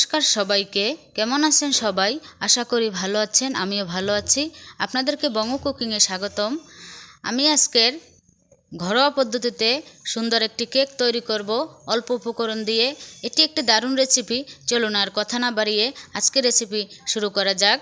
নমস্কার সবাইকে। কেমন আছেন সবাই? আশা করি ভালো আছেন, আমিও ভালো আছি। আপনাদেরকে বঙ্গ কুকিংয়ে স্বাগতম। আমি আজকের ঘরোয়া পদ্ধতিতে সুন্দর একটি কেক তৈরি করব। অল্প উপকরণ দিয়ে। এটি একটি দারুণ রেসিপি চলুন আর কথা না বাড়িয়ে আজকের রেসিপি শুরু করা যাক।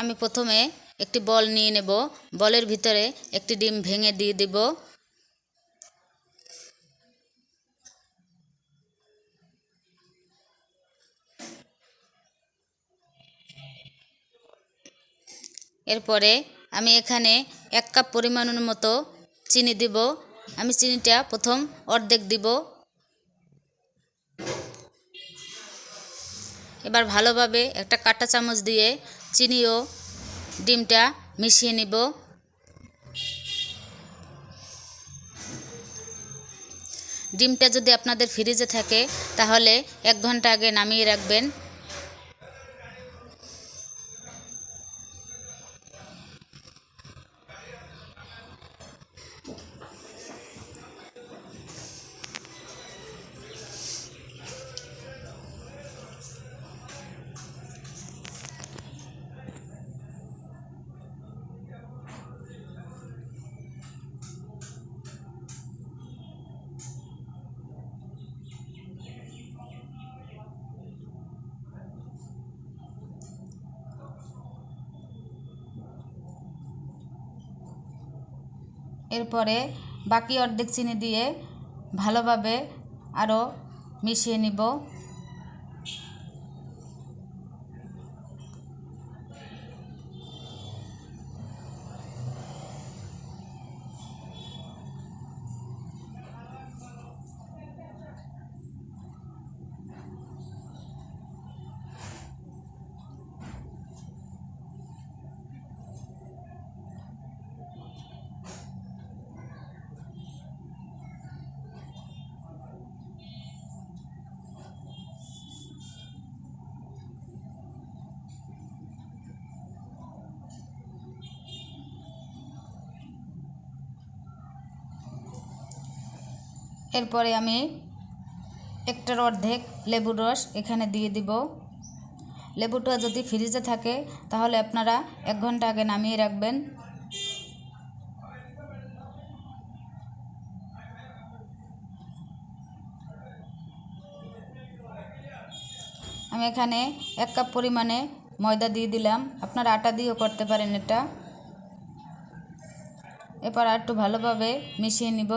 আমি প্রথমে একটি বল নিয়ে নেব। বলের ভিতরে একটি ডিম ভেঙে দিয়ে দেব। এরপরে আমি এখানে এক কাপ পরিমাণের মতো চিনি দিব। আমি চিনিটা প্রথম অর্ধেক দিব। এবার ভালোভাবে একটা কাঁটা চামচ দিয়ে চিনি ও ডিমটা মিশিয়ে নিব। ডিমটা যদি আপনাদের ফ্রিজে থাকে, তাহলে এক ঘণ্টা আগে নামিয়ে রাখবেন। এরপরে বাকি অর্ধেক চিনি দিয়ে ভালোভাবে আরও মিশিয়ে নিব। এরপরে আমি একটার অর্ধেক লেবুর রস এখানে দিয়ে দিব। লেবুটা যদি ফ্রিজে থাকে, তাহলে আপনারা এক ঘণ্টা আগে নামিয়ে রাখবেন। আমি এখানে এক কাপ পরিমাণে ময়দা দিয়ে দিলাম। আপনারা আটা দিয়েও করতে পারেন এটা। আর একটু ভালোভাবে মিশিয়ে নিব।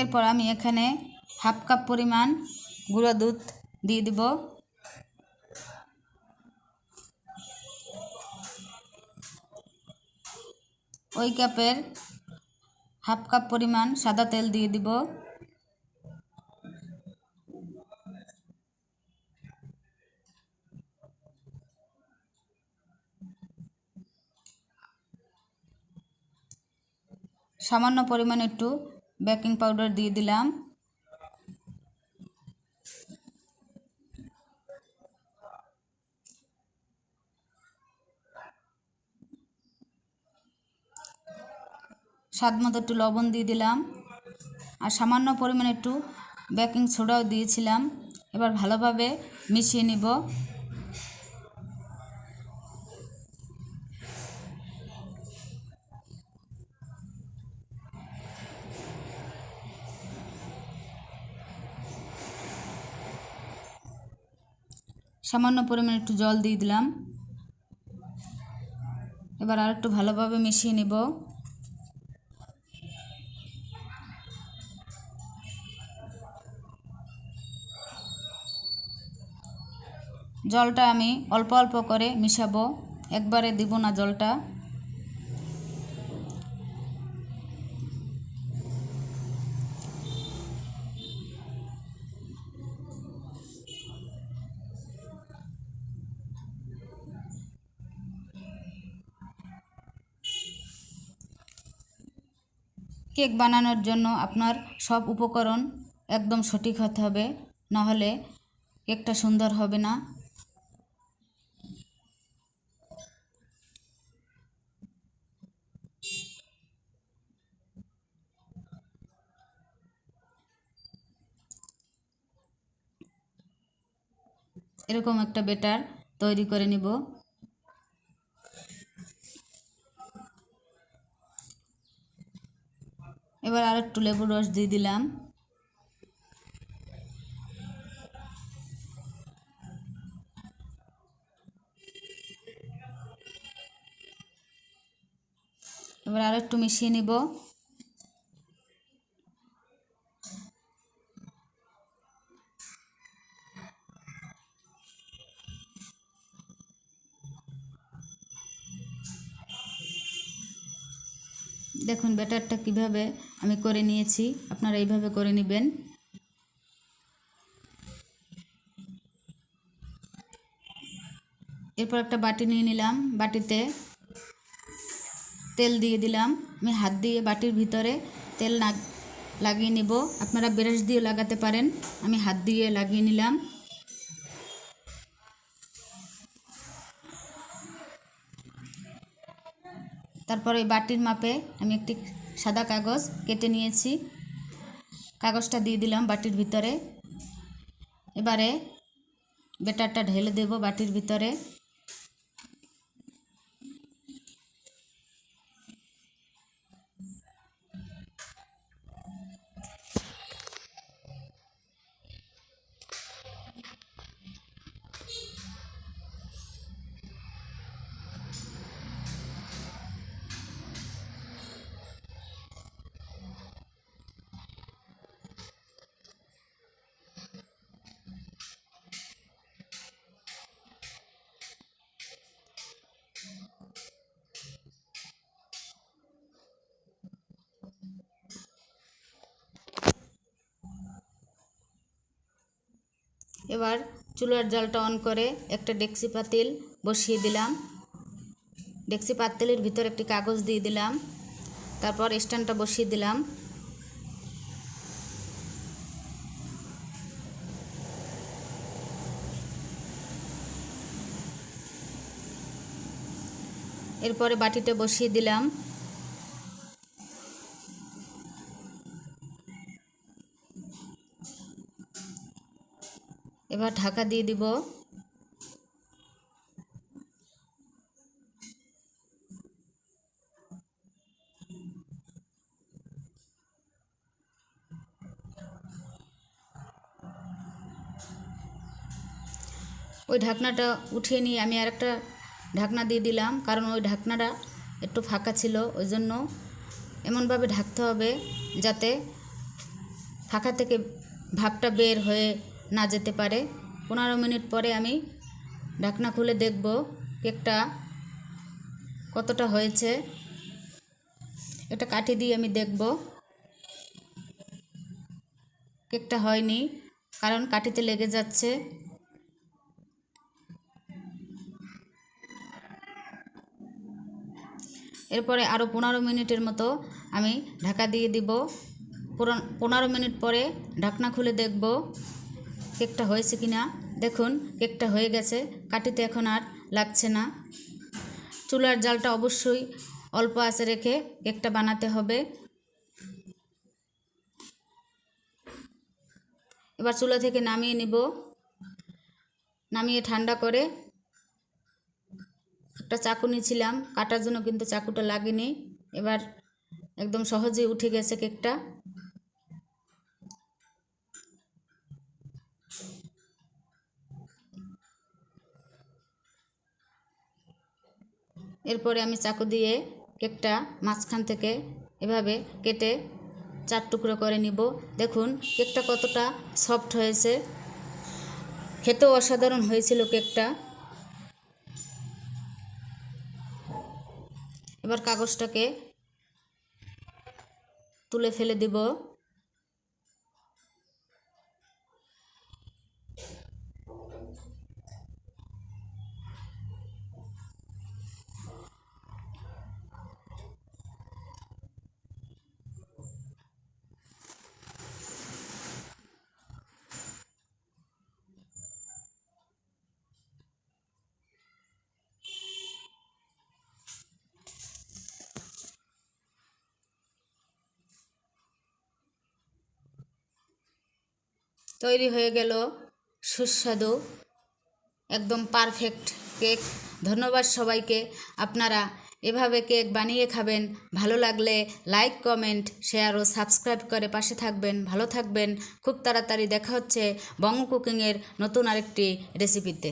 এরপর আমি এখানে হাফ কাপ পরিমাণ গুঁড়া দুধ দিয়ে দিব। ওই কাপের হাফ কাপ পরিমাণ সাদা তেল দিয়ে দিব। সামান্য পরিমাণ একটু বেকিং পাউডার দিয়ে দিলাম। স্বাদ মতো একটু লবণ দিয়ে দিলাম। আর সামান্য পরিমাণে একটু বেকিং সোডাও দিয়েছিলাম। এবার ভালোভাবে মিশিয়ে নিব। সামান্য পরিমাণে একটু জল দিয়ে দিলাম। এবার আর একটু ভালোভাবে মিশিয়ে নেব। জলটা আমি অল্প অল্প করে মিশাবো। একবারে দিব না জলটা। কেক বানানোর জন্য আপনার সব উপকরণ একদম সঠিক হতে হবে, না হলে কেকটা সুন্দর হবে না। এরকম একটা বেটার তৈরি করে নিব। এবার আর একটু লেবুর রস দিয়ে দিলাম। এবার আর একটু মিশিয়ে নিব। দেখুন ব্যাটারটা কীভাবে আমি করে নিয়েছি। আপনারা এইভাবে করে নেবেন। এরপর একটা বাটি নিয়ে নিলাম। বাটিতে তেল দিয়ে দিলাম। আমি হাত দিয়ে বাটির ভিতরে তেল লাগিয়ে নিব। আপনারা ব্রাশ দিয়ে লাগাতে পারেন। আমি হাত দিয়ে লাগিয়ে নিলাম। তারপর বাটির মাপে আমি একটি সাদা কাগজ কেটে নিয়েছি। কাগজটা দিয়ে দিলাম বাটির ভিতরে। এবারে বেটারটা ঢেলে দেব বাটির ভিতরে। এবার চুলার জলটা অন করে একটা ডেক্সি পাতিল বসিয়ে দিলাম। ডেক্সি পাতিলের ভিতর একটি কাগজ দিয়ে দিলাম। তারপর স্ট্যান্ডটা বসিয়ে দিলাম। এরপরে বাটিটা বসিয়ে দিলাম। এবার ঢাকা দিয়ে দিব। ওই ঢাকনাটা উঠিয়ে নিয়ে আমি আর একটা ঢাকনা দিয়ে দিলাম, কারণ ওই ঢাকনাটা একটু ফাঁকা ছিল, ওই জন্য এমনভাবে ঢাকতে হবে যাতে ফাঁকা থেকে ভাপটা বের হয়ে না যেতে পারে। পনেরো মিনিট পরে আমি ঢাকনা খুলে দেখব কেকটা কতটা হয়েছে। এটা কাঠি দিয়ে আমি দেখব। কেকটা হয়নি, কারণ কাঠিতে লেগে যাচ্ছে। এরপরে আরও পনেরো মিনিটের মতো আমি ঢাকা দিয়ে দিব। পনেরো মিনিট পরে ঢাকনা খুলে দেখব। কেকটা হয়েছে কি না? দেখুন, কেকটা হয়ে গেছে। কাটিতে এখন আর লাগছে না। চুলার জালটা অবশ্যই অল্প আঁচে রেখে কেকটা বানাতে হবে। এবার চুলা থেকে নামিয়ে নিব। নামিয়ে ঠান্ডা করে একটা চাকু নিয়েছিলাম। কাটার জন্য কিন্তু চাকুটা লাগেনি। এবার একদম সহজেই উঠে গেছে কেকটা। এরপরে আমি চাকু দিয়ে কেকটা মাঝখান থেকে এভাবে কেটে চার টুকরো করে নিব। দেখুন, কেকটা কতটা সফট হয়েছে। খেতেও অসাধারণ হয়েছিল কেকটা। এবার কাগজটাকে তুলে ফেলে দিব। তৈরি হয়ে গেল সুস্বাদু, একদম পারফেক্ট কেক ধন্যবাদ সবাইকে। আপনারা এভাবে কেক বানিয়ে খাবেন, ভালো লাগলে লাইক কমেন্ট শেয়ার ও সাবস্ক্রাইব করে পাশে থাকবেন। ভালো থাকবেন। খুব তাড়াতাড়ি দেখা হচ্ছে বঙ্গ কুকিংয়ের নতুন আরেকটি রেসিপিতে